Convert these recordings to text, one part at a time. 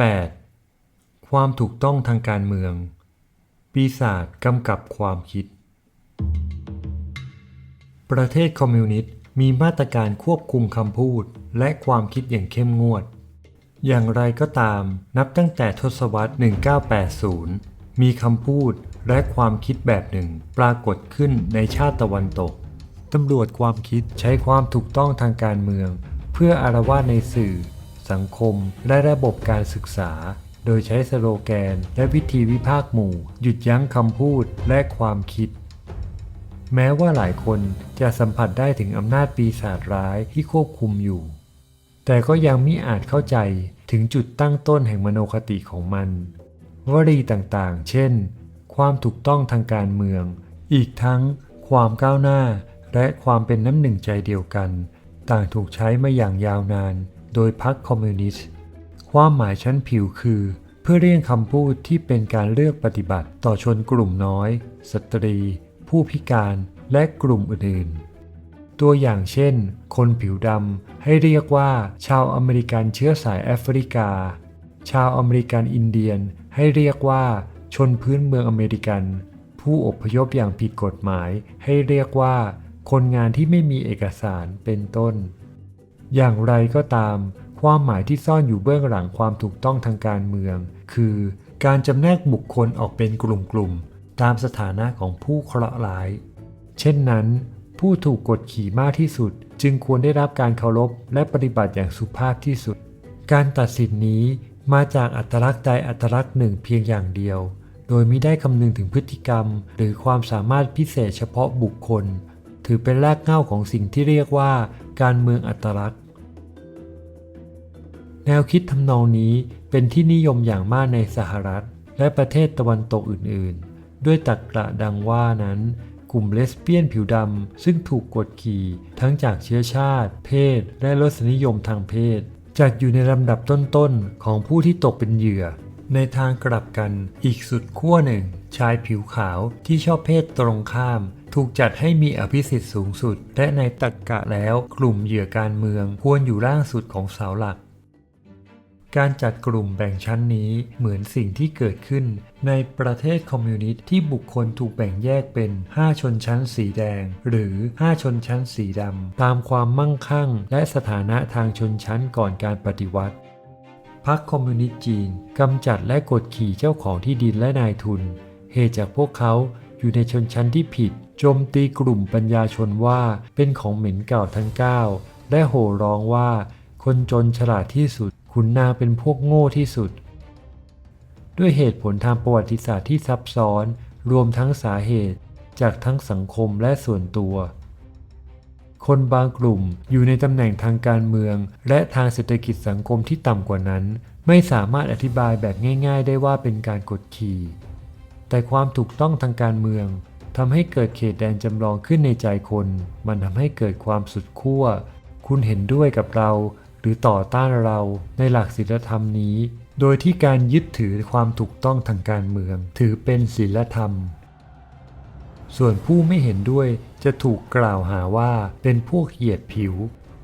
8. ความถูกต้องทางการเมือง ปีศาจกำกับความคิด ประเทศคอมมิวนิสต์มีมาตรการควบคุมคำพูดและความคิดอย่างเข้มงวด อย่างไรก็ตามนับตั้งแต่ทศวรรษ 1980 มีคำพูดและความคิดแบบหนึ่งปรากฏขึ้นในชาติตะวันตก ตำรวจความคิดใช้ความถูกต้องทางการเมือง เพื่ออารวาสในสื่อ สังคม และระบบการศึกษา โดยใช้สโลแกน และวิธีวิพากษ์หมู่ หยุดยั้งคำพูดและความคิด แม้ว่าหลายคนจะสัมผัสได้ถึงอำนาจปีศาจร้ายที่ควบคุมอยู่ แต่ก็ยังมิอาจเข้าใจถึงจุดตั้งต้นแห่งมโนคติของมัน วลีต่างๆ เช่น ความถูกต้องทางการเมือง อีกทั้งความก้าวหน้าและความเป็นน้ำหนึ่งใจเดียวกัน ต่างถูกใช้มาอย่างยาวนาน โดยพรรคคอมมิวนิสต์ความหมายชั้นผิวคือ เพื่อเลี่ยงคำพูดที่เป็นการเลือกปฏิบัติต่อชนกลุ่มน้อย สตรี ผู้พิการและกลุ่มอื่นๆ ตัวอย่างเช่น คนผิวดำให้เรียกว่า ชาวอเมริกันเชื้อสายแอฟริกา ชาวอเมริกันอินเดียนให้เรียกว่า ชนพื้นเมืองอเมริกัน ผู้อพยพอย่างผิดกฎหมายให้เรียกว่า คนงานที่ไม่มีเอกสารเป็นต้น อย่างไรก็ตาม ความหมายที่ซ่อนอยู่เบื้องหลังความถูกต้องทางการเมือง คือการจำแนกบุคคลออกเป็นกลุ่มๆ ตามสถานะของผู้เคราะห์ร้าย เช่นนั้น ผู้ถูกกดขี่มากที่สุด จึงควรได้รับการเคารพและปฏิบัติอย่างสุภาพที่สุด การตัดสินนี้มาจากอัตลักษณ์ใดอัตลักษณ์หนึ่งเพียงอย่างเดียว โดยไม่ได้คำนึงถึงพฤติกรรม หรือความสามารถพิเศษเฉพาะบุคคล ถือเป็นรากเหง้าของสิ่งที่เรียกว่า การเมืองอัตลักษณ์ แนวคิดทำนองนี้เป็นที่นิยมอย่างมากในสหรัฐ และประเทศตะวันตกอื่นๆ ด้วยตรรกะดังว่านั้น กลุ่มเลสเบี้ยนผิวดำซึ่งถูกกดขี่ทั้งจากเชื้อชาติ เพศ และรสนิยมทางเพศจัดอยู่ในลำดับต้นๆ ของผู้ที่ตกเป็นเหยื่อ ในทางกลับกันอีกสุดขั้วหนึ่ง ชายผิวขาวที่ชอบเพศตรงข้าม ถูกจัดให้มีอภิสิทธิ์สูงสุด และในตรรกะแล้วกลุ่มเหยื่อการเมืองควรอยู่ล่างสุดของเสาหลัก การจัดกลุ่มแบ่งชั้นนี้เหมือนสิ่งที่เกิดขึ้น ในประเทศคอมมิวนิสต์ที่บุคคลถูกแบ่งแยกเป็น 5 ชนชั้นสีแดง หรือ 5 ชนชั้นสีดำ ตามความมั่งคั่ง และสถานะทางชนชั้นก่อนการปฏิวัติพรรคคอมมิวนิสต์จีนกำจัดและกดขี่เจ้าของที่ดินและนายทุน เหตุจากพวกเขาอยู่ในชนชั้นที่ผิดโจมตีกลุ่มปัญญาชนว่าเป็นของเหม็นเก่าทั้งเก้าและโห่ร้องว่า คนจนฉลาดที่สุด ขุนนางเป็นพวกโง่ที่สุด ด้วยเหตุผลทางประวัติศาสตร์ที่ซับซ้อนรวมทั้งสาเหตุจากทั้งสังคมและส่วนตัว คนบางกลุ่มอยู่ในตำแหน่งทางการเมือง และทางเศรษฐกิจสังคมที่ต่ำกว่านั้น ไม่สามารถอธิบายแบบง่าย ๆ ได้ว่าเป็นการกดขี่ แต่ความถูกต้องทางการเมืองทำให้เกิดเขตแดนจำลองขึ้นในใจคน มันทำให้เกิดความสุดขั้ว คุณเห็นด้วยกับเรา หรือต่อต้านเราในหลักศีลธรรมนี้ โดยที่การยึดถือความถูกต้องทางการเมือง ถือเป็นศีลธรรม ส่วนผู้ไม่เห็นด้วยจะถูกกล่าวหาว่าเป็นพวกเหยียดผิว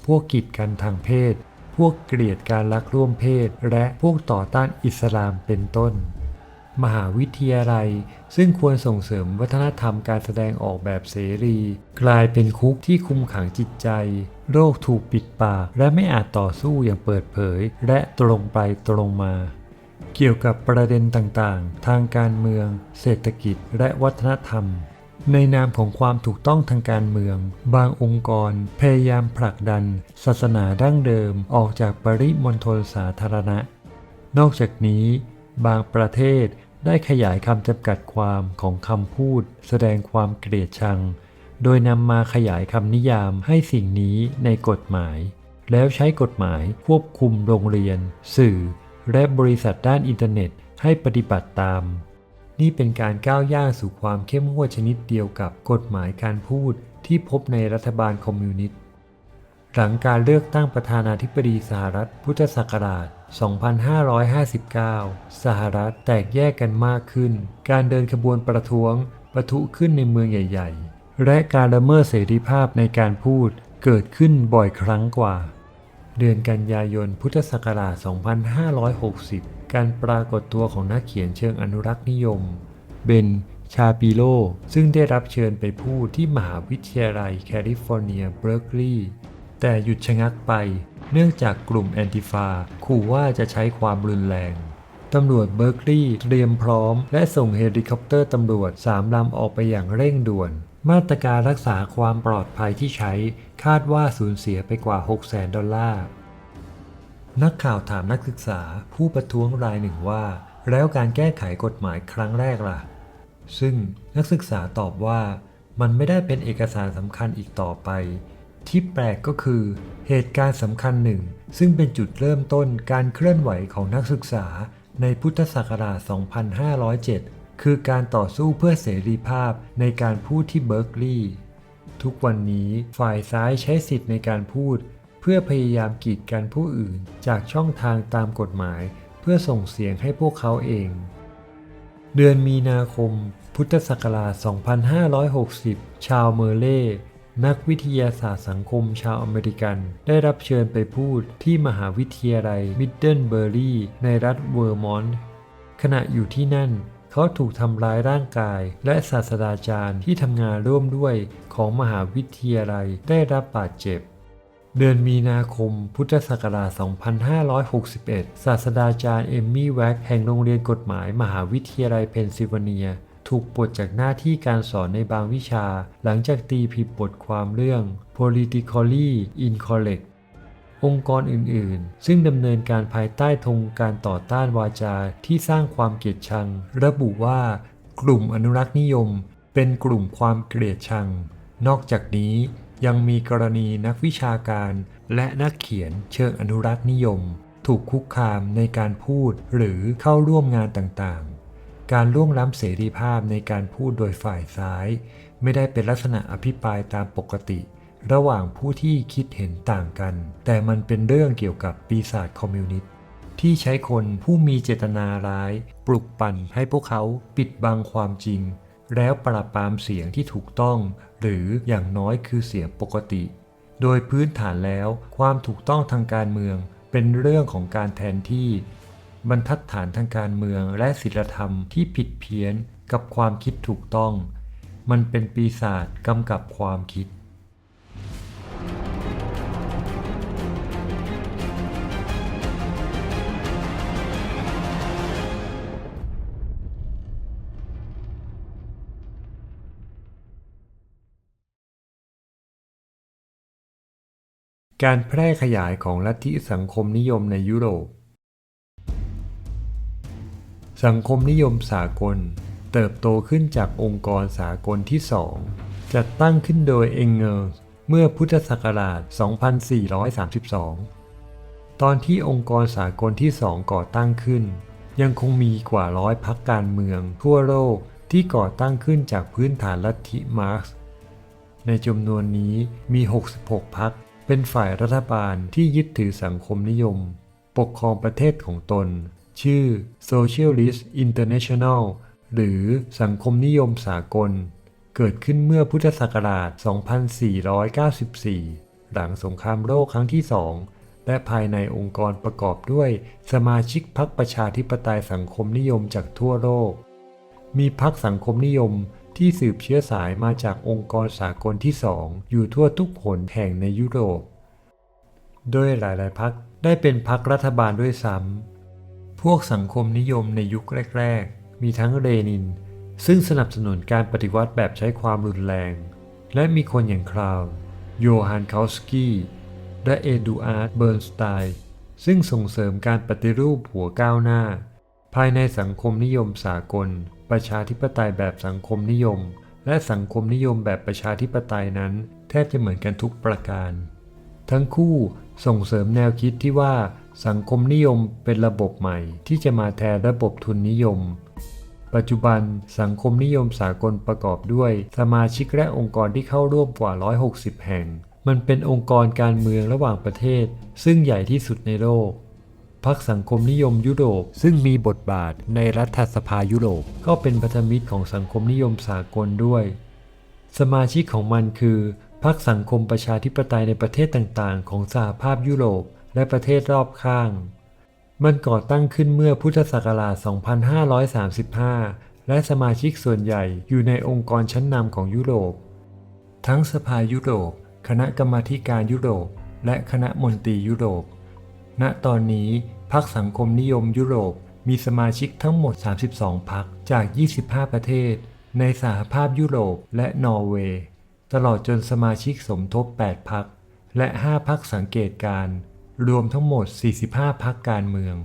พวกกีดกันทางเพศ พวกเกลียดการรักร่วมเพศ และพวกต่อต้านอิสลามเป็นต้น มหาวิทยาลัย ซึ่งควรส่งเสริมวัฒนธรรมการแสดงออกแบบเสรี กลายเป็นคุกที่คุมขังจิตใจ โรคถูกปิดปากและไม่อาจต่อสู้อย่างเปิดเผย และตรงไปตรงมา เกี่ยวกับประเด็นต่างๆ ทางการเมือง เศรษฐกิจ และวัฒนธรรมในนามของความถูกต้องทางการเมือง บางองค์กร พยายามผลักดัน ศาสนาดั้งเดิมออกจากปริมณฑลสาธารณะ นอกจากนี้ บางประเทศ ได้ขยายคำจำกัดความของคำพูด แสดงความเกลียดชัง โดยนำมาขยายคำนิยามให้สิ่งนี้ในกฎหมาย แล้วใช้กฎหมายควบคุมโรงเรียน สื่อ และบริษัทด้านอินเทอร์เน็ตให้ปฏิบัติตาม นี่เป็นการก้าวย่างสู่ความเข้มงวดชนิดเดียวกับกฎหมายการพูดที่พบในรัฐบาลคอมมิวนิสต์ หลังการเลือกตั้งประธานาธิบดีสหรัฐพุทธศักราช 2559 สหรัฐแตกแยกกันมากขึ้น การเดินขบวนประท้วงประทุขึ้นในเมืองใหญ่ ๆ และการละเมิดเสรีภาพในการพูดเกิดขึ้นบ่อยครั้งกว่า เดือนกันยายนพุทธศักราช 2560 การปรากฏตัวของนักเขียนเชิงอนุรักษ์นิยม เบนชาปิโล ซึ่งได้รับเชิญไปพูดที่มหาวิทยาลัยแคลิฟอร์เนียเบิร์กลีย์ แต่หยุดชะงักไป เนื่องจากกลุ่มแอนติฟาขู่ว่าจะใช้ความรุนแรงตำรวจเบิร์กลีย์เตรียมพร้อม และส่งเฮลิคอปเตอร์ตำรวจสามลำออกไปอย่างเร่งด่วน มาตรการรักษาความปลอดภัยที่ใช้คาดว่าสูญเสียไปกว่า6 0 0 0 0 0 ดอลลาร์ นักข่าวถามนักศึกษาผู้ประท้วงรายหนึ่งว่า แล้วการแก้ไขกฎหมายครั้งแรกล่ะ ซึ่งนักศึกษาตอบว่ามันไม่ได้เป็นเอกสารสำคัญอีกต่อไป ที่แปลกก็คือ เหตุการณ์สำคัญหนึ่ง ซึ่งเป็นจุดเริ่มต้นการเคลื่อนไหวของนักศึกษาในพุทธศักราช 2507 คือการต่อสู้เพื่อเสรีภาพในการพูดที่เบิร์กลีย์ทุกวันนี้ฝ่ายซ้ายใช้สิทธิ์ในการพูด เพื่อพยายามกีดกันผู้อื่นจากช่องทางตามกฎหมาย เพื่อส่งเสียงให้พวกเขาเอง เดือนมีนาคม พุทธศักราช 2560 ชาวเมอร์เล่ นักวิทยาศาสตร์สังคมชาวอเมริกัน ได้รับเชิญไปพูดที่มหาวิทยาลัยมิดเดิลเบอร์รีในรัฐเวอร์มอนต์ขณะอยู่ที่นั่น เขาถูกทำร้ายร่างกาย และศาสตราจารย์ที่ทำงานร่วมด้วยของมหาวิทยาลัยได้รับบาดเจ็บ เดือนมีนาคมพุทธศักราช 2561 ศาสตราจารย์เอมมี่แว็กแห่งโรงเรียนกฎหมายมหาวิทยาลัยเพนซิลเวเนีย ถูกปลดจากหน้าที่การสอนในบางวิชา หลังจากตีพิมพ์บทความเรื่อง politically incorrect องค์กรอื่นๆ ซึ่งดำเนินการภายใต้ธงการต่อต้านวาจาที่สร้างความเกลียดชัง ระบุว่ากลุ่มอนุรักษ์นิยม เป็นกลุ่มความเกลียดชัง นอกจากนี้ยังมีกรณีนักวิชาการ และนักเขียนเชิงอนุรักษ์นิยม ถูกคุกคามในการพูดหรือเข้าร่วมงานต่างๆ การล่วงล้ำเสรีภาพในการพูดโดยฝ่ายซ้าย ไม่ได้เป็นลักษณะอภิปรายตามปกติ ระหว่างผู้ที่คิดเห็นต่างกัน แต่มันเป็นเรื่องเกี่ยวกับปีศาจคอมมิวนิสต์ที่ใช้คนผู้มีเจตนาร้าย ปลุกปั่นให้พวกเขาปิดบังความจริง แล้วปราบปรามเสียงที่ถูกต้อง หรืออย่างน้อยคือเสียงปกติ โดยพื้นฐานแล้ว ความถูกต้องทางการเมืองเป็นเรื่องของการแทนที่ บรรทัดฐานทางการเมืองและศีลธรรมที่ผิดเพี้ยนกับความคิดถูกต้อง มันเป็นปีศาจกำกับความคิดการแพร่ขยายของลัทธิสังคมนิยมในยุโรป สังคมนิยมสากล เติบโตขึ้นจากองค์กรสากลที่สองจัดตั้งขึ้นโดยเองเกลส์เมื่อพุทธศักราช 2432 ตอนที่องค์กรสากลที่สองก่อตั้งขึ้น ยังคงมีกว่าร้อยพักการเมืองทั่วโลกที่ก่อตั้งขึ้นจากพื้นฐานลัทธิมาร์กซ์ในจำนวนนี้มี 66 พักเป็นฝ่ายรัฐบาลที่ยึดถือสังคมนิยม ปกครองประเทศของตน ชื่อ Socialist International หรือสังคมนิยมสากล เกิดขึ้นเมื่อพุทธศักราช 2494 หลังสงครามโลกครั้งที่สองและภายในองค์กรประกอบด้วยสมาชิกพรรคประชาธิปไตยสังคมนิยมจากทั่วโลก มีพรรคสังคมนิยมที่สืบเชื้อสายมาจากองค์กรสากลที่สองอยู่ทั่วทุกหนแห่งในยุโรป โดยหลายๆพรรคได้เป็นพรรครัฐบาลด้วยซ้ำ พวกสังคมนิยมในยุคแรก ๆ มีทั้งเรนิน ซึ่งสนับสนุนการปฏิวัติแบบใช้ความรุนแรง และมีคนอย่างคราว โยฮันคาสกี้และเอดูอาร์ดเบิร์นสไตน์ซึ่งส่งเสริมการปฏิรูปหัวก้าวหน้า ภายในสังคมนิยมสากล ประชาธิปไตยแบบสังคมนิยม และสังคมนิยมแบบประชาธิปไตยนั้น แทบจะเหมือนกันทุกประการ ทั้งคู่ ส่งเสริมแนวคิดที่ว่าสังคมนิยมเป็นระบบใหม่ที่จะมาแทนระบบทุนนิยม ปัจจุบันสังคมนิยมสากลประกอบด้วย สมาชิกและองค์กรที่เข้าร่วมกว่า 160 แห่ง มันเป็นองค์กรการเมืองระหว่างประเทศ ซึ่งใหญ่ที่สุดในโลกพรรคสังคมนิยมยุโรป ซึ่งมีบทบาทในรัฐสภายุโรป ก็เป็นพันธมิตรของสังคมนิยมสากลด้วย สมาชิกของมันคือ พรรคสังคมประชาธิปไตยในประเทศต่างๆ ของสหภาพยุโรปและประเทศรอบข้าง มันก่อตั้งขึ้นเมื่อพุทธศักราช 2535 และสมาชิกส่วนใหญ่อยู่ในองค์กรชั้นนำของยุโรป ทั้งสภายุโรป คณะกรรมาการยุโรป และคณะมนตรียุโรป ณ ตอนนี้พรรคสังคมนิยมยุโรปมีสมาชิกทั้งหมด 32พรรคจาก 25 ประเทศ ในสหภาพยุโรปและนอร์เวย์ ตลอดจนสมาชิกสมทบ 8พรรคและ 5พรรคสังเกตการ รวมทั้งหมด 45พรรคการเมือง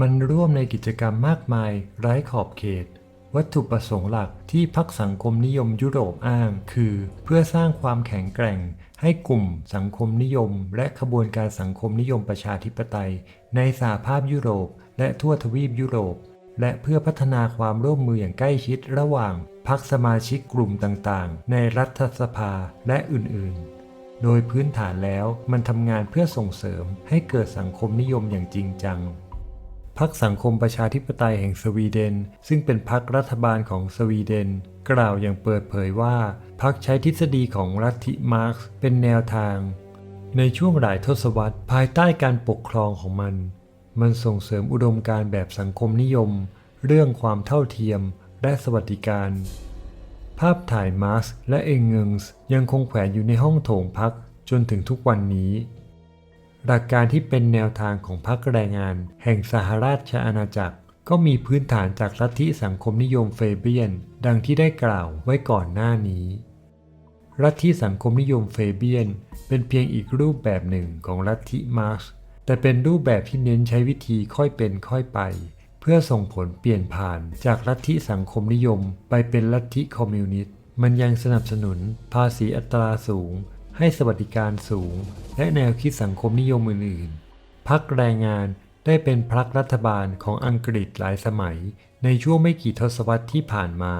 มันร่วมในกิจกรรมมากมายไร้ขอบเขต วัตถุประสงค์หลักที่พรรคสังคมนิยมยุโรปอ้าง คือ เพื่อสร้างความแข็งแกร่ง ให้กลุ่มสังคมนิยม และขบวนการสังคมนิยมประชาธิปไตย ในสหภาพยุโรป และทั่วทวีปยุโรป และเพื่อพัฒนาความร่วมมืออย่างใกล้ชิดระหว่างพรรคสมาชิกกลุ่มต่างๆ ในรัฐสภาและอื่นๆ โดยพื้นฐานแล้วมันทำงานเพื่อส่งเสริมให้เกิดสังคมนิยมอย่างจริงจังพรรคสังคมประชาธิปไตยแห่งสวีเดน ซึ่งเป็นพรรครัฐบาลของสวีเดน กล่าวอย่างเปิดเผยว่าพรรคใช้ทฤษฎีของลัทธิมาร์กซ์เป็นแนวทาง ในช่วงหลายทศวรรษภายใต้การปกครองของมัน มันส่งเสริมอุดมการณ์แบบสังคมนิยม เรื่องความเท่าเทียมและสวัสดิการ ภาพถ่ายมาร์กและเองเงิงส์ยังคงแขวนอยู่ในห้องโถงพักจนถึงทุกวันนี้ หลักการที่เป็นแนวทางของพรรคแรงงาน แห่งสหราชอาณาจักร ก็มีพื้นฐานจากลัทธิสังคมนิยมเฟเบียน ดังที่ได้กล่าวไว้ก่อนหน้านี้ลัทธิสังคมนิยมเฟเบียน เป็นเพียงอีกรูปแบบหนึ่งของลัทธิมาร์ก แต่เป็นรูปแบบที่เน้นใช้วิธีค่อยเป็นค่อยไป เพื่อส่งผลเปลี่ยนผ่านจากลัทธิสังคมนิยม ไปเป็นลัทธิคอมมิวนิสต์มันยังสนับสนุน ภาษีอัตราสูง ให้สวัสดิการสูง และแนวคิดสังคมนิยมอื่นๆพักแรงงานได้เป็นพรรครัฐบาลของอังกฤษหลายสมัย ในช่วงไม่กี่ทศวรรษที่ผ่านมา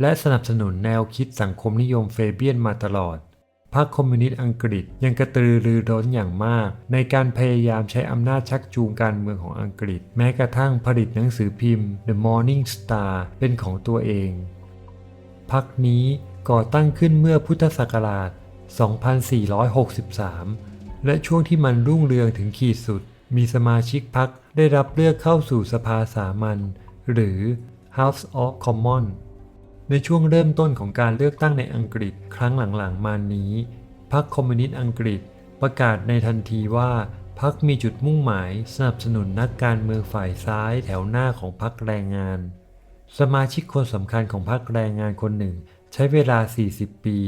และสนับสนุนแนวคิดสังคมนิยมเฟเบียนมาตลอด พรรคคอมมิวนิสต์อังกฤษ ยังกระตือรือร้นอย่างมาก ในการพยายามใช้อำนาจชักจูงการเมืองของอังกฤษ แม้กระทั่งผลิตหนังสือพิมพ์ The Morning Star เป็นของตัวเอง พรรคนี้ก่อตั้งขึ้นเมื่อพุทธศักราช 2463 และช่วงที่มันรุ่งเรืองถึงขีดสุด มีสมาชิกพรรคได้รับเลือกเข้าสู่สภาสามัญหรือ House of Commons ในช่วงเริ่มต้นของการเลือกตั้งในอังกฤษครั้งหลังๆ มานี้ พรรคคอมมิวนิสต์อังกฤษประกาศในทันทีว่าพรรคมีจุดมุ่งหมายสนับสนุนนักการเมืองฝ่ายซ้ายแถวหน้าของพรรคแรงงาน สมาชิกคนสำคัญของพรรคแรงงานคนหนึ่ง ใช้เวลา 40 ปี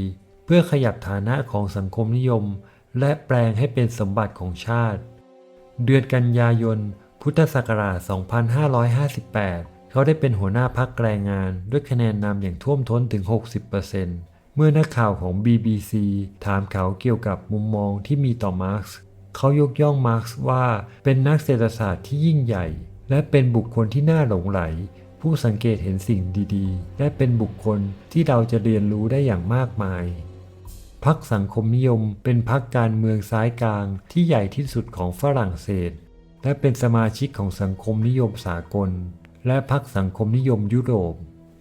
เพื่อขยับฐานะของสังคมนิยม และแปลงให้เป็นสมบัติของชาติ เดือนกันยายน พุทธศักราช 2558 เขาได้เป็นหัวหน้าพักแรงงานด้วยคะแนนนำอย่างท่วมท้นถึง 60%เมื่อนักข่าวของ BBC ถามเขาเกี่ยวกับมุมมองที่มีต่อมาร์กซ์เขายกย่องมาร์กซ์ว่าเป็นนักเศรษฐศาสตร์ที่ยิ่งใหญ่ และเป็นบุคคลที่น่าหลงไหล ผู้สังเกตเห็นสิ่งดีๆ และเป็นบุคคลที่เราจะเรียนรู้ได้อย่างมากมายพรรคสังคมนิยมเป็นพรรคการเมืองซ้ายกลางที่ใหญ่ที่สุดของฝรั่งเศส และเป็นสมาชิกของสังคมนิยมสากล และพรรคสังคมนิยมยุโรป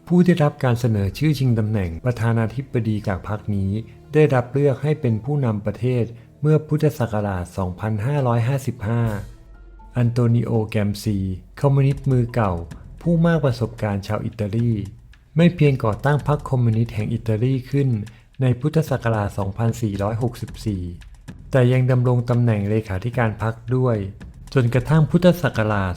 ผู้ได้รับการเสนอชื่อชิงตำแหน่งประธานาธิบดีจากพรรคนี้ ได้รับเลือกให้เป็นผู้นำประเทศเมื่อพุทธศักราช 2555 อันโตนิโอ แกมซี คอมมิวนิสต์มือเก่า ผู้มากประสบการณ์ชาวอิตาลี ไม่เพียงก่อตั้งพรรคคอมมิวนิสต์แห่งอิตาลีขึ้นในพุทธศักราช 2464 แต่ยังดำรงตำแหน่งเลขาธิการพรรคด้วย จนกระทั่งพุทธศักราช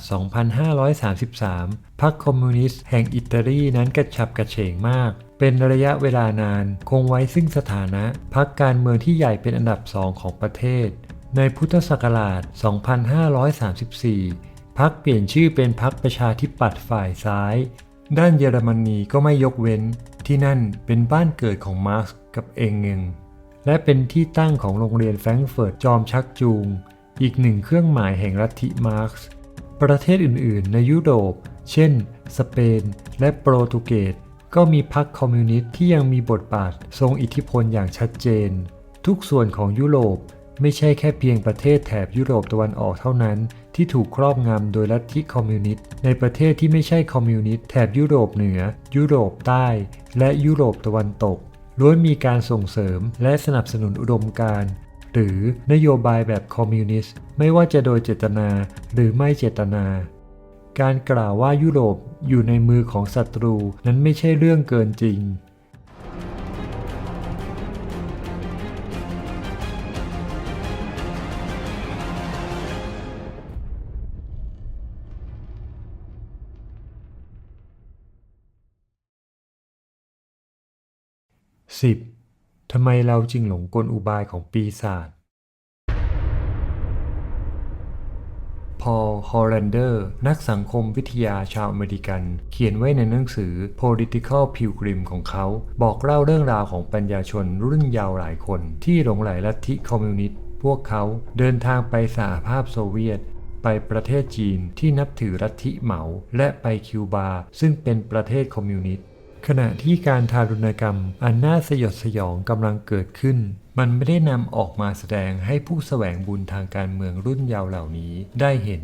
2533 พรรคคอมมิวนิสต์แห่งอิตาลีนั้นกระฉับกระเฉงมาก เป็นระยะเวลานานคงไว้ซึ่งสถานะพรรคการเมืองที่ใหญ่เป็นอันดับสองของประเทศ ในพุทธศักราช 2534 พรรคเปลี่ยนชื่อเป็นพรรคประชาธิปัตย์ฝ่ายซ้าย ด้านเยอรมนีก็ไม่ยกเว้น ที่นั่นเป็นบ้านเกิดของมาร์กกับเองเงงและเป็นที่ตั้งของโรงเรียนแฟรงก์เฟิร์ตจอมชักจูง อีกหนึ่งเครื่องหมายแห่งลัทธิมาร์กซ์ประเทศอื่นๆ ในยุโรป เช่น สเปน และโปรตุเกส ก็มีพรรคคอมมิวนิสต์ที่ยังมีบทบาททรงอิทธิพลอย่างชัดเจน ทุกส่วนของยุโรปไม่ใช่แค่เพียงประเทศแถบยุโรปตะวันออกเท่านั้นที่ถูกครอบงำโดยลัทธิคอมมิวนิสต์ในประเทศที่ไม่ใช่คอมมิวนิสต์แถบยุโรปเหนือ ยุโรปใต้ และยุโรปตะวันตกล้วนมีการส่งเสริมและสนับสนุนอุดมการณ์ หรือนโยบายแบบคอมมิวนิสต์ไม่ว่าจะโดยเจตนาหรือไม่เจตนา การกล่าวว่ายุโรปอยู่ในมือของศัตรูนั้นไม่ใช่เรื่องเกินจริง 10. ทำไมเราจึงหลงกลอุบายของปีศาจ พอล ฮอลแลนเดอร์ นักสังคมวิทยาชาวอเมริกัน เขียนไว้ในหนังสือ Political Pilgrim ของเขา บอกเล่าเรื่องราวของปัญญาชนรุ่นเยาว์หลายคน ที่หลงไหลลัทธิคอมมิวนิสต์ พวกเขาเดินทางไปสหภาพโซเวียตไปประเทศจีนที่นับถือลัทธิเหมา และไปคิวบา ซึ่งเป็นประเทศคอมมิวนิสต์ ขณะที่การทารุณกรรมอันน่าสยดสยองกำลังเกิดขึ้น มันไม่ได้นำออกมาแสดงให้ผู้แสวงบุญทางการเมืองรุ่นเยาว์เหล่านี้ได้เห็น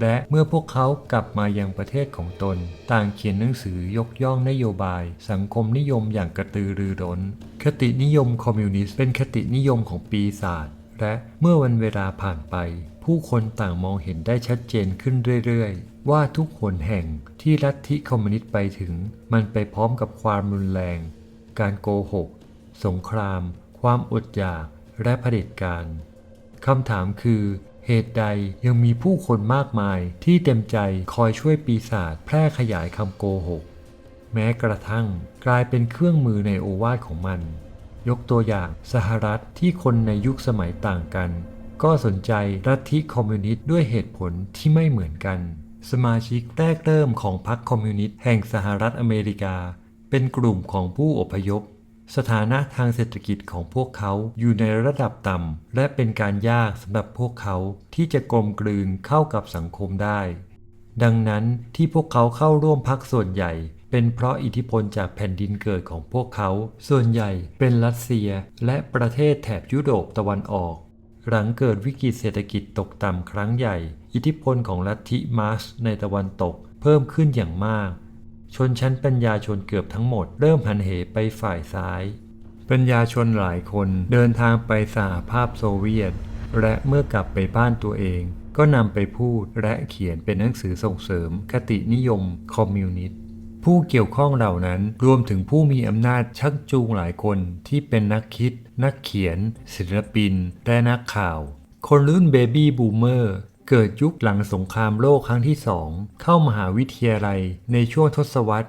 และเมื่อพวกเขากลับมายังประเทศของตน ต่างเขียนหนังสือยกย่องนโยบาย สังคมนิยมอย่างกระตือรือร้น คตินิยมคอมมิวนิสต์เป็นคตินิยมของปีศาจและเมื่อวันเวลาผ่านไป ผู้คนต่างมองเห็นได้ชัดเจนขึ้นเรื่อยๆ ว่าทุกหนแห่งที่ลัทธิคอมมิวนิสต์ไปถึง มันไปพร้อมกับความรุนแรง การโกหก สงคราม ความอดอยากและเผด็จการคำถามคือ เหตุใดยังมีผู้คนมากมายที่เต็มใจคอยช่วยปีศาจแพร่ขยายคำโกหก แม้กระทั่งกลายเป็นเครื่องมือในโอวาทของมัน ยกตัวอย่างสหรัฐที่คนในยุคสมัยต่างกัน ก็สนใจลัทธิคอมมิวนิสต์ด้วยเหตุผลที่ไม่เหมือนกัน สมาชิกแรกเริ่มของพรรคคอมมิวนิสต์แห่งสหรัฐอเมริกา เป็นกลุ่มของผู้อพยพ สถานะทางเศรษฐกิจของพวกเขาอยู่ในระดับต่ำ และเป็นการยากสำหรับพวกเขาที่จะกลมกลืนเข้ากับสังคมได้ ดังนั้นที่พวกเขาเข้าร่วมพักส่วนใหญ่ เป็นเพราะอิทธิพลจากแผ่นดินเกิดของพวกเขา ส่วนใหญ่เป็นรัสเซียและประเทศแถบยุโรปตะวันออก หลังเกิดวิกฤตเศรษฐกิจตกต่ำครั้งใหญ่ อิทธิพลของลัทธิมาร์กในตะวันตกเพิ่มขึ้นอย่างมาก ชนชั้นปัญญาชนเกือบทั้งหมดเริ่มหันเหไปฝ่ายซ้าย ปัญญาชนหลายคนเดินทางไปสหภาพโซเวียต และเมื่อกลับไปบ้านตัวเอง ก็นำไปพูดและเขียนเป็นหนังสือส่งเสริม คตินิยม คอมมิวนิสต์ผู้เกี่ยวข้องเหล่านั้นรวมถึงผู้มีอำนาจชักจูงหลายคนที่เป็นนักคิด นักเขียน ศิลปิน และนักข่าว คนรุ่นเบบี้บูมเมอร์ เกิดยุคหลังสงครามโลกครั้งที่สองเข้ามหาวิทยาลัยในช่วงทศวรรษ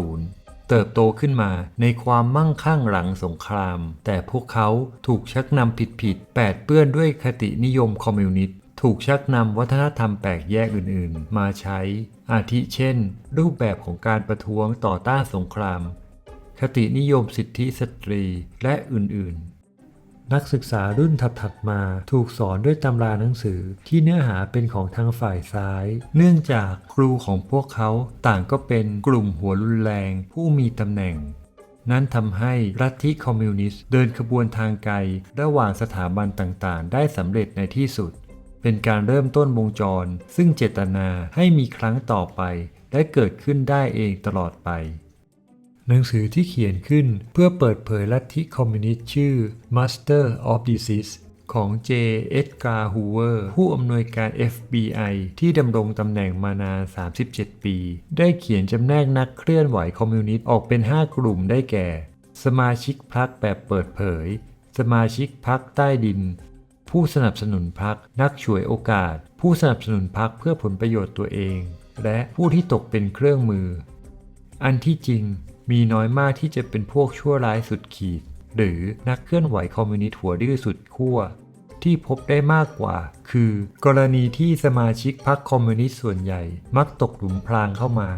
1960 เติบโตขึ้นมาในความมั่งคั่งหลังสงคราม แต่พวกเขาถูกชักนำผิดๆแปดเปื้อนด้วยคตินิยมคอมมิวนิสต์ถูกชักนำวัฒนธรรมแปลกแยกอื่นๆ มาใช้ อาทิเช่น รูปแบบของการประท้วงต่อต้านสงคราม คตินิยมสิทธิสตรีและอื่นๆ นักศึกษารุ่นถัดๆมา ถูกสอนด้วยตำราหนังสือที่เนื้อหาเป็นของทางฝ่ายซ้าย เนื่องจากครูของพวกเขาต่างก็เป็นกลุ่มหัวรุนแรง ผู้มีตำแหน่ง นั่นทำให้รัฐที่คอมมิวนิสต์เดินขบวนทางไกล ระหว่างสถาบันต่างๆ ได้สำเร็จในที่สุด เป็นการเริ่มต้นวงจร ซึ่งเจตนาให้มีครั้งต่อไป และเกิดขึ้นได้เองตลอดไป หนังสือที่เขียนขึ้นเพื่อเปิดเผยลัทธิคอมมิวนิสต์ชื่อ Master of Disease ของ J. Edgar Hoover ผู้อำนวยการ FBI ที่ดำรงตำแหน่งมานาน 37 ปี ได้เขียนจำแนกนักเคลื่อนไหวคอมมิวนิสต์ออกเป็น 5 กลุ่มได้แก่ สมาชิกพรรคแบบเปิดเผย สมาชิกพรรคใต้ดิน ผู้สนับสนุนพรรคนักฉวยโอกาส ผู้สนับสนุนพรรคเพื่อผลประโยชน์ตัวเอง และผู้ที่ตกเป็นเครื่องมือ อันที่จริง มีน้อยมากที่จะเป็นพวกชั่วร้ายสุดขีด หรือนักเคลื่อนไหวคอมมิวนิสต์หัวดื้อสุดขั้วที่พบได้มากกว่า คือ กรณีที่สมาชิกพรรคคอมมิวนิสต์ส่วนใหญ่ มักตกหลุมพรางเข้ามา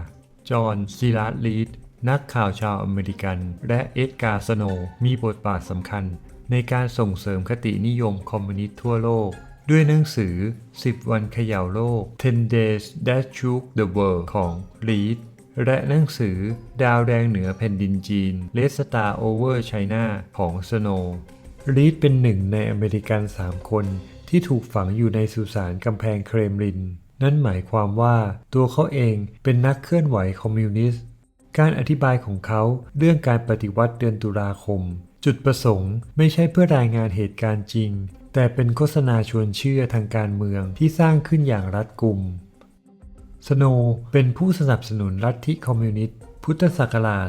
จอห์นซิลาร์ลีดนักข่าวชาวอเมริกัน และเอ็ดการ์สโนมีบทบาทสำคัญ ในการส่งเสริมคตินิยมคอมมิวนิสต์ทั่วโลก ด้วยหนังสือ 10 วันเขย่าโลก 10 Days That Shook the World ของลีด และหนังสือดาวแดงเหนือแผ่นดินจีน Red Star Over China ของสโนว์ลีดเป็นหนึ่งในอเมริกัน 3 คนที่ถูกฝังอยู่ในสุสานกำแพงเครมลิน นั่นหมายความว่าตัวเขาเองเป็นนักเคลื่อนไหวคอมมิวนิสต์ การอธิบายของเขาเรื่องการปฏิวัติเดือนตุลาคม จุดประสงค์ไม่ใช่เพื่อรายงานเหตุการณ์จริง แต่เป็นโฆษณาชวนเชื่อทางการเมืองที่สร้างขึ้นอย่างรัดกุม สโนว์เป็นผู้สนับสนุนลัทธิคอมมิวนิสต์พุทธศักราช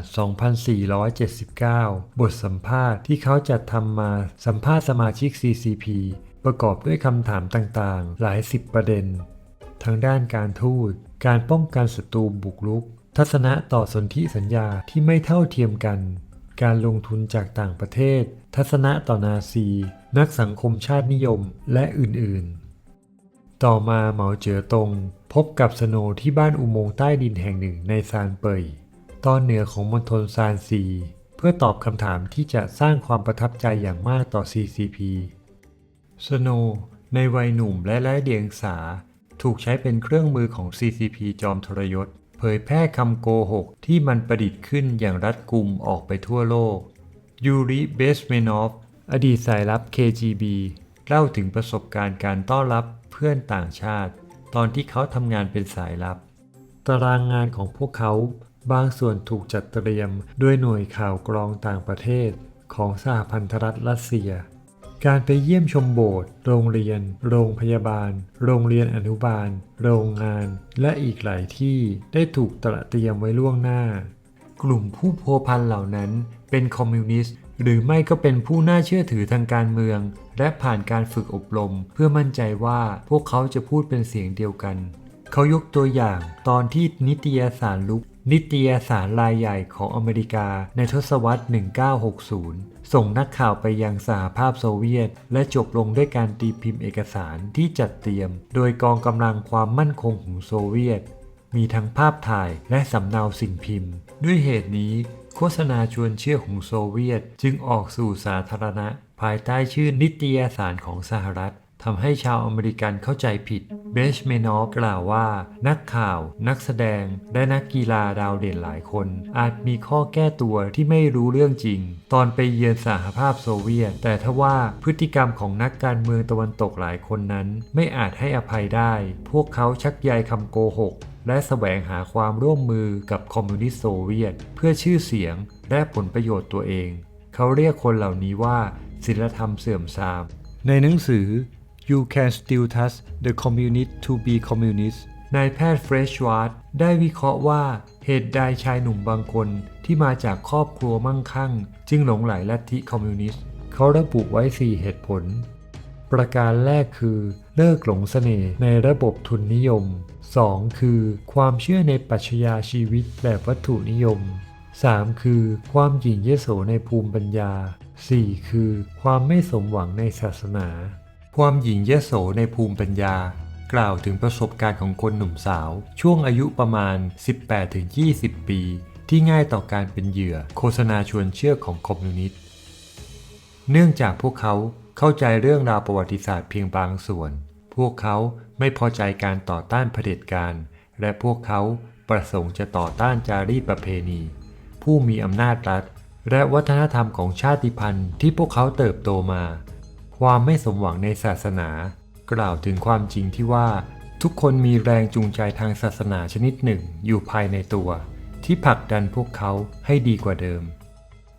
2479 บทสัมภาษณ์ที่เขาจัดทำมาสัมภาษณ์สมาชิก CCP ประกอบด้วยคำถามต่างๆ หลายสิบประเด็น ทั้งด้านการทูต การป้องกันศัตรูบุกรุก ทัศนะต่อสนธิสัญญาที่ไม่เท่าเทียมกัน การลงทุนจากต่างประเทศ ทัศนะต่อนาซี นักสังคมชาตินิยม และอื่นๆ ต่อมาเหมาเจ๋อตง พบกับสโนที่บ้านอุโมงค์ใต้ดินแห่งหนึ่งในซานเปย ตอนเหนือของมณฑลซานซี เพื่อตอบคำถามที่จะสร้างความประทับใจอย่างมากต่อ CCP สโนในวัยหนุ่มและไร้เดียงสา ถูกใช้เป็นเครื่องมือของ CCP จอมทรยศ เผยแพร่คำโกหกที่มันประดิษฐ์ขึ้นอย่างรัดกุมออกไปทั่วโลก ยูริ เบสเมนอฟ อดีตสายลับ KGB เล่าถึงประสบการณ์การต้อนรับเพื่อนต่างชาติ ตอนที่เขาทำงานเป็นสายลับ ตารางงานของพวกเขาบางส่วนถูกจัดเตรียมด้วยหน่วยข่าวกรองต่างประเทศ ของสหพันธรัฐรัสเซีย การไปเยี่ยมชมโบสถ์โรงเรียน โรงพยาบาล โรงเรียนอนุบาล โรงงาน และอีกหลายที่ได้ถูกตระเตรียมไว้ล่วงหน้า กลุ่มผู้โพพันเหล่านั้นเป็นคอมมิวนิสต์ หรือไม่ก็เป็นผู้น่าเชื่อถือทางการเมือง และผ่านการฝึกอบรม เพื่อมั่นใจว่าพวกเขาจะพูดเป็นเสียงเดียวกัน เขายกตัวอย่างตอนที่นิตยสารลุก นิตยสารรายใหญ่ของอเมริกาในทศวรรษ 1960 ส่งนักข่าวไปยังสหภาพโซเวียต และจบลงด้วยการตีพิมพ์เอกสารที่จัดเตรียม โดยกองกำลังความมั่นคงของโซเวียต มีทั้งภาพถ่ายและสำเนาสิ่งพิมพ์ ด้วยเหตุนี้ โฆษณาชวนเชื่อของโซเวียตจึงออกสู่สาธารณะ ภายใต้ชื่อนิตยสารของสหรัฐ ทำให้ชาวอเมริกันเข้าใจผิด เบชเมนอฟกล่าวว่า นักข่าว นักแสดง และนักกีฬาดาวเด่นหลายคน อาจมีข้อแก้ตัวที่ไม่รู้เรื่องจริง ตอนไปเยือนสหภาพโซเวียต แต่ทว่าพฤติกรรมของนักการเมืองตะวันตกหลายคนนั้น ไม่อาจให้อภัยได้ พวกเขาชักใยคำโกหกและแสวงหาความร่วมมือกับคอมมิวนิสต์โซเวียต เพื่อชื่อเสียงและผลประโยชน์ตัวเอง เขาเรียกคนเหล่านี้ว่า ศิลธรรมเสื่อมทราม ในหนังสือ You Can Still Touch the Communist to Be Communist นายแพทย์เฟรชวาร์ดได้วิเคราะห์ว่าเหตุใดชายหนุ่มบางคนที่มาจากครอบครัวมั่งคั่ง จึงหลงไหลลัทธิคอมมิวนิสต์ เขาระบุไว้ 4 เหตุผล ประการแรกคือเลิกหลงเสน่ห์ในระบบทุนนิยม 2. คือ ความเชื่อในปรัชญาชีวิตแบบวัตถุนิยม 3. คือ ความหยิ่งเยโสในภูมิปัญญา 4. คือ ความไม่สมหวังในศาสนา ความหยิ่งเยโสในภูมิปัญญา กล่าวถึงประสบการณ์ของคนหนุ่มสาว ช่วงอายุประมาณ 18-20 ปี ที่ง่ายต่อการเป็นเหยื่อ โฆษณาชวนเชื่อของคอมมิวนิสต์ เนื่องจากพวกเขาเข้าใจเรื่องราวประวัติศาสตร์เพียงบางส่วน พวกเขาไม่พอใจการต่อต้านเผด็จการ และพวกเขาประสงค์จะต่อต้านจารีตประเพณี ผู้มีอำนาจรัฐ และวัฒนธรรมของชาติพันธุ์ที่พวกเขาเติบโตมา ความไม่สมหวังในศาสนา กล่าวถึงความจริงที่ว่าทุกคนมีแรงจูงใจทางศาสนาชนิดหนึ่งอยู่ภายในตัว ที่ผลักดันพวกเขาให้ดีกว่าเดิม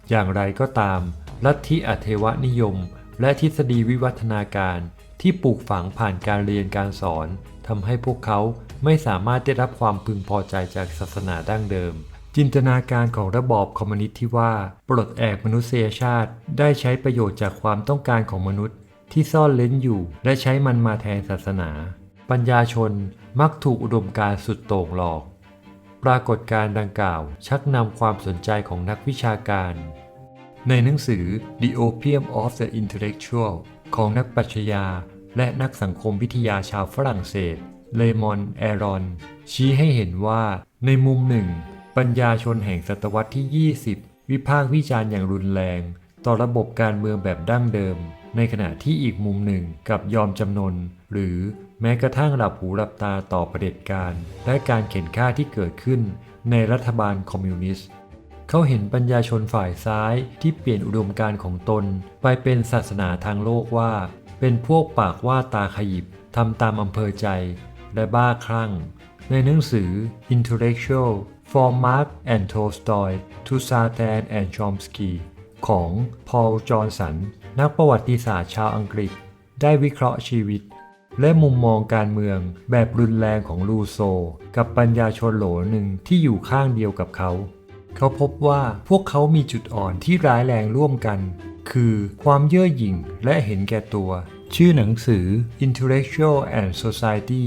อย่างไรก็ตาม ลัทธิอเทวนิยม และทฤษฎีวิวัฒนาการที่ปลูกฝังผ่านการเรียนการสอนทำให้พวกเขาไม่สามารถได้รับความพึงพอใจจากศาสนาดั้งเดิม จินตนาการของระบอบคอมมิวนิสต์ที่ว่า ปลดแอกมนุษยชาติ ได้ใช้ประโยชน์จากความต้องการของมนุษย์ ที่ซ่อนเล้นอยู่ และใช้มันมาแทนศาสนา ปัญญาชนมักถูกอุดมการสุดโต่งหลอก ปรากฏการดังกล่าว ชักนำความสนใจของนักวิชาการ ในหนังสือ The Opium of the Intellectual ของนักปรัชญาและนักสังคมวิทยาชาวฝรั่งเศส เลมอน แอรอน ชี้ให้เห็นว่าในมุมหนึ่ง ปัญญาชนแห่งศตวรรษที่ 20 วิพากษ์วิจารณ์อย่างรุนแรง ต่อระบบการเมืองแบบดั้งเดิม ในขณะที่อีกมุมหนึ่งกับยอมจำนน หรือแม้กระทั่งหลับหูหลับตาต่อประเด็จการ และการเข็นฆ่าที่เกิดขึ้น ในรัฐบาลคอมมิวนิสต์เขาเห็นปัญญาชนฝ่ายซ้ายที่เปลี่ยนอุดมการณ์ของตน ไปเป็นศาสนาทางโลกว่า เป็นพวกปากว่าตาขยิบทำตามอำเภอใจ และบ้าคลั่ง ในหนังสือ Intellectual From Marx and Tolstoy to Sartre and Chomsky ของพอลจอห์นสัน นักประวัติศาสตร์ชาวอังกฤษ ได้วิเคราะห์ชีวิต และมุมมองการเมืองแบบรุนแรงของลูโซ กับปัญญาชนโหลหนึ่งที่อยู่ข้างเดียวกับเขา เขาพบว่าพวกเขามีจุดอ่อนที่ร้ายแรงร่วมกัน คือความเย่อหยิ่งและเห็นแก่ตัว ชื่อหนังสือ Intellectual and Society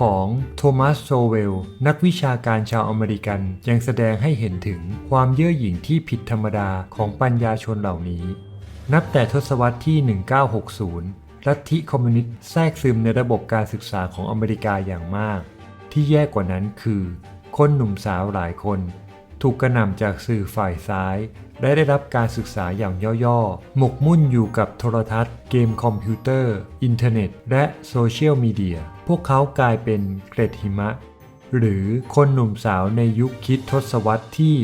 ของโทมัสโซเวลนักวิชาการชาวอเมริกันยังแสดงให้เห็นถึงความเย่อหยิ่งที่ผิดธรรมดาของปัญญาชนเหล่านี้ นับแต่ทศวรรษที่ 1960 ลัทธิคอมมิวนิสต์แทรกซึมในระบบการศึกษาของอเมริกาอย่างมาก ที่แย่กว่านั้นคือ คนหนุ่มสาวหลายคน ถูกกระหน่ำจากสื่อฝ่ายซ้าย และได้รับการศึกษาอย่างย่อๆ หมกมุ่นอยู่กับโทรทัศน์ เกมคอมพิวเตอร์ อินเทอร์เน็ต และโซเชียลมีเดีย พวกเขากลายเป็นเกล็ดหิมะ หรือคนหนุ่มสาวในยุคคิดทศวรรษที่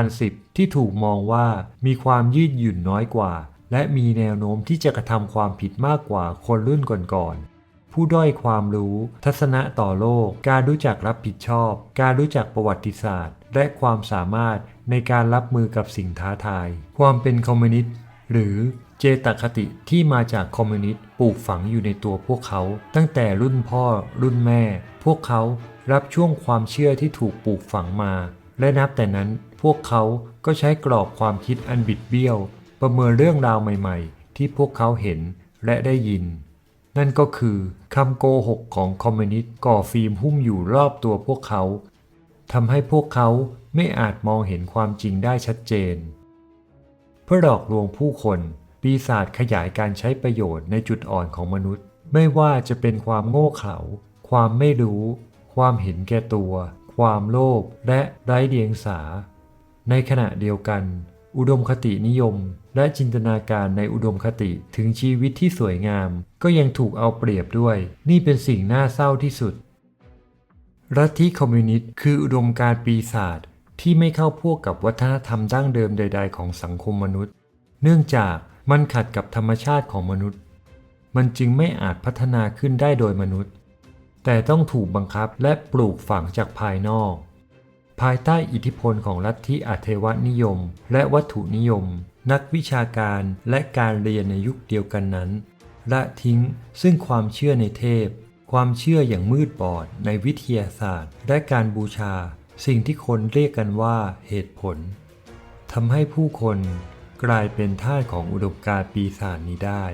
2010 ที่ถูกมองว่ามีความยืดหยุ่นน้อยกว่า และมีแนวโน้มที่จะกระทำความผิดมากกว่าคนรุ่นก่อนๆ ผู้ด้อยความรู้ ทัศนะต่อโลก การรู้จักรับผิดชอบ การรู้จักประวัติศาสตร์ และความสามารถในการรับมือกับสิ่งท้าทาย ความเป็นคอมมิวนิสต์หรือเจตคติที่มาจากคอมมิวนิสต์ปลูกฝังอยู่ในตัวพวกเขา ตั้งแต่รุ่นพ่อ รุ่นแม่ พวกเขารับช่วงความเชื่อที่ถูกปลูกฝังมา และนับแต่นั้นพวกเขาก็ใช้กรอบความคิดอันบิดเบี้ยว ประเมินเรื่องราวใหม่ ๆ ที่พวกเขาเห็นและได้ยิน นั่นก็คือคำโกหกของคอมมิวนิสต์ก่อฟิล์มหุ้มอยู่รอบตัวพวกเขาทำให้พวกเขาไม่อาจมองเห็นความจริงได้ชัดเจน เพื่อหลอกลวงผู้คนปีศาจขยายการใช้ประโยชน์ในจุดอ่อนของมนุษย์ ไม่ว่าจะเป็นความโง่เขลาความไม่รู้ ความเห็นแก่ตัว ความโลภและไร้เดียงสา ในขณะเดียวกัน อุดมคตินิยม และจินตนาการในอุดมคติถึงชีวิตที่สวยงาม ก็ยังถูกเอาเปรียบด้วย นี่เป็นสิ่งน่าเศร้าที่สุด รัฐที่คอมมิวนิสต์คืออุดมการปีศาจที่ไม่เข้าพวกกับวัฒนธรรมดั้งเดิมใด ๆ ของสังคมมนุษย์ เนื่องจากมันขัดกับธรรมชาติของมนุษย์ มันจึงไม่อาจพัฒนาขึ้นได้โดยมนุษย์ แต่ต้องถูกบังคับและปลูกฝังจากภายนอก ภายใต้อิทธิพลของลัทธิอาเทวนิยม และวัตถุนิยม นักวิชาการและการเรียนในยุคเดียวกันนั้น ละทิ้งซึ่งความเชื่อในเทพ ความเชื่ออย่างมืดบอดในวิทยาศาสตร์ และการบูชา สิ่งที่คนเรียกกันว่าเหตุผลทำให้ผู้คนกลายเป็นท่าของอุดมการปีศาจนี้ได้